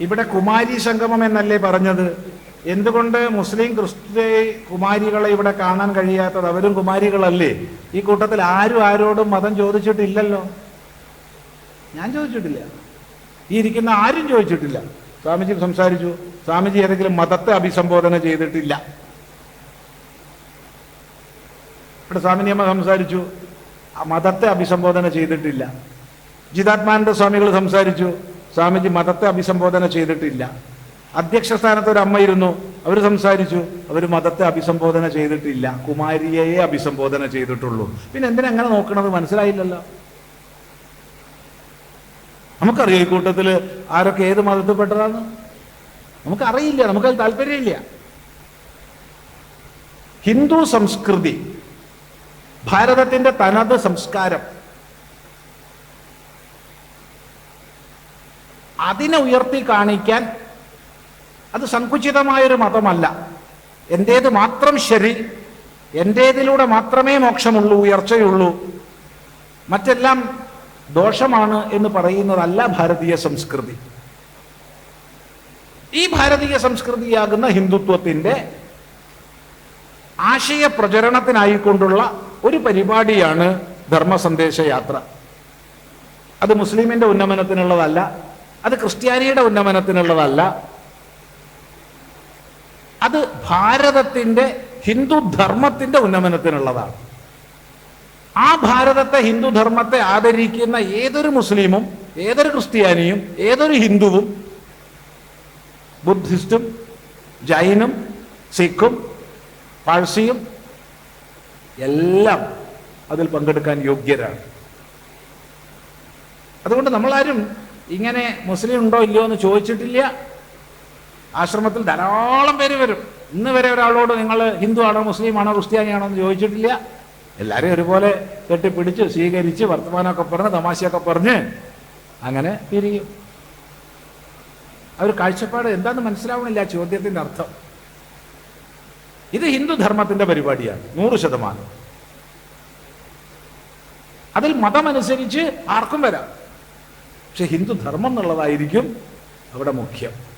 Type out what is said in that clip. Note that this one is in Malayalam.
ഇവിടെ കുമാരി സംഗമം എന്നല്ലേ പറഞ്ഞത്? എന്തുകൊണ്ട് മുസ്ലിം ക്രിസ്ത്യ കുമാരികളെ ഇവിടെ കാണാൻ കഴിയാത്തത്? അവരും കുമാരികളല്ലേ? ഈ കൂട്ടത്തിൽ ആരും ആരോടും മതം ചോദിച്ചിട്ടില്ലല്ലോ. ഞാൻ ചോദിച്ചിട്ടില്ല. ഈ ഇരിക്കുന്ന ആരും ചോദിച്ചിട്ടില്ല. സ്വാമിജി സംസാരിച്ചു. സ്വാമിജി ഏതെങ്കിലും മതത്തെ അഭിസംബോധന ചെയ്തിട്ടില്ല. ഇവിടെ സ്വാമിനിയമ്മ സംസാരിച്ചു. മതത്തെ അഭിസംബോധന ചെയ്തിട്ടില്ല. ജിതാത്മാനന്ദ സ്വാമികൾ സംസാരിച്ചു. സ്വാമിജി മതത്തെ അഭിസംബോധന ചെയ്തിട്ടില്ല. അധ്യക്ഷ സ്ഥാനത്ത് ഒരു അമ്മ ഇരുന്നു അവർ സംസാരിച്ചു. അവർ മതത്തെ അഭിസംബോധന ചെയ്തിട്ടില്ല. കുമാരിയെ അഭിസംബോധന ചെയ്തിട്ടുള്ളൂ. പിന്നെ എന്തിനാ നോക്കണത്? മനസ്സിലായില്ലല്ലോ. നമുക്കറിയാം ഈ കൂട്ടത്തിൽ ആരൊക്കെ ഏത് മതത്തിൽപ്പെട്ടതാണ് നമുക്കറിയില്ല. നമുക്കത് താല്പര്യമില്ല. ഹിന്ദു സംസ്കൃതി ഭാരതത്തിന്റെ തനത് സംസ്കാരം അതിനെ ഉയർത്തി കാണിക്കാൻ അത് സങ്കുചിതമായൊരു മതമല്ല. എന്റേത് മാത്രം ശരി എന്റേതിലൂടെ മാത്രമേ മോക്ഷമുള്ളൂ ഉയർച്ചയുള്ളൂ. മറ്റെല്ലാം ദോഷമാണ് എന്ന് പറയുന്നതല്ല ഭാരതീയ സംസ്കൃതി. ഈ ഭാരതീയ സംസ്കൃതിയാകുന്ന ഹിന്ദുത്വത്തിന്റെ ആശയ പ്രചരണത്തിനായിക്കൊണ്ടുള്ള ഒരു പരിപാടിയാണ് ധർമ്മസന്ദേശ യാത്ര അത് മുസ്ലിമിന്റെ ഉന്നമനത്തിനുള്ളതല്ല അത് ക്രിസ്ത്യാനിയുടെ ഉന്നമനത്തിനുള്ളതല്ല. അത് ഭാരതത്തിന്റെ ഹിന്ദു ധർമ്മത്തിന്റെ ഉന്നമനത്തിനുള്ളതാണ്. ആ ഭാരതത്തെ ഹിന്ദു ധർമ്മത്തെ ആദരിക്കുന്ന ഏതൊരു മുസ്ലിമും ഏതൊരു ക്രിസ്ത്യാനിയും ഏതൊരു ഹിന്ദുവും ബുദ്ധിസ്റ്റും ജൈനും സിഖും പാഴ്സിയും എല്ലാം അതിൽ പങ്കെടുക്കാൻ യോഗ്യരാണ്. അതുകൊണ്ട് നമ്മളാരും ഇങ്ങനെ മുസ്ലിം ഉണ്ടോ ഇല്ലയോ എന്ന് ചോദിച്ചിട്ടില്ല. ആശ്രമത്തിൽ ധാരാളം പേര് വരും. ഇന്ന് വരെ ഒരാളോട് നിങ്ങൾ ഹിന്ദു ആണോ മുസ്ലിം ആണോ ക്രിസ്ത്യാനിയാണോ എന്ന് ചോദിച്ചിട്ടില്ല. എല്ലാവരും ഒരുപോലെ കെട്ടിപ്പിടിച്ച് സ്വീകരിച്ച് വർത്തമാനമൊക്കെ പറഞ്ഞ് തമാശയൊക്കെ പറഞ്ഞ് അങ്ങനെ പിരിയും. അവർ കാഴ്ചപ്പാട് എന്താണെന്ന് മനസ്സിലാവണില്ല ചോദ്യത്തിന്റെ അർത്ഥം. ഇത് ഹിന്ദു ധർമ്മത്തിന്റെ പരിപാടിയാണ് നൂറ് ശതമാനം. അതിൽ മതമനുസരിച്ച് ആർക്കും വരാം. പക്ഷെ ഹിന്ദു ധർമ്മം എന്നുള്ളതായിരിക്കും അവിടെ മുഖ്യം.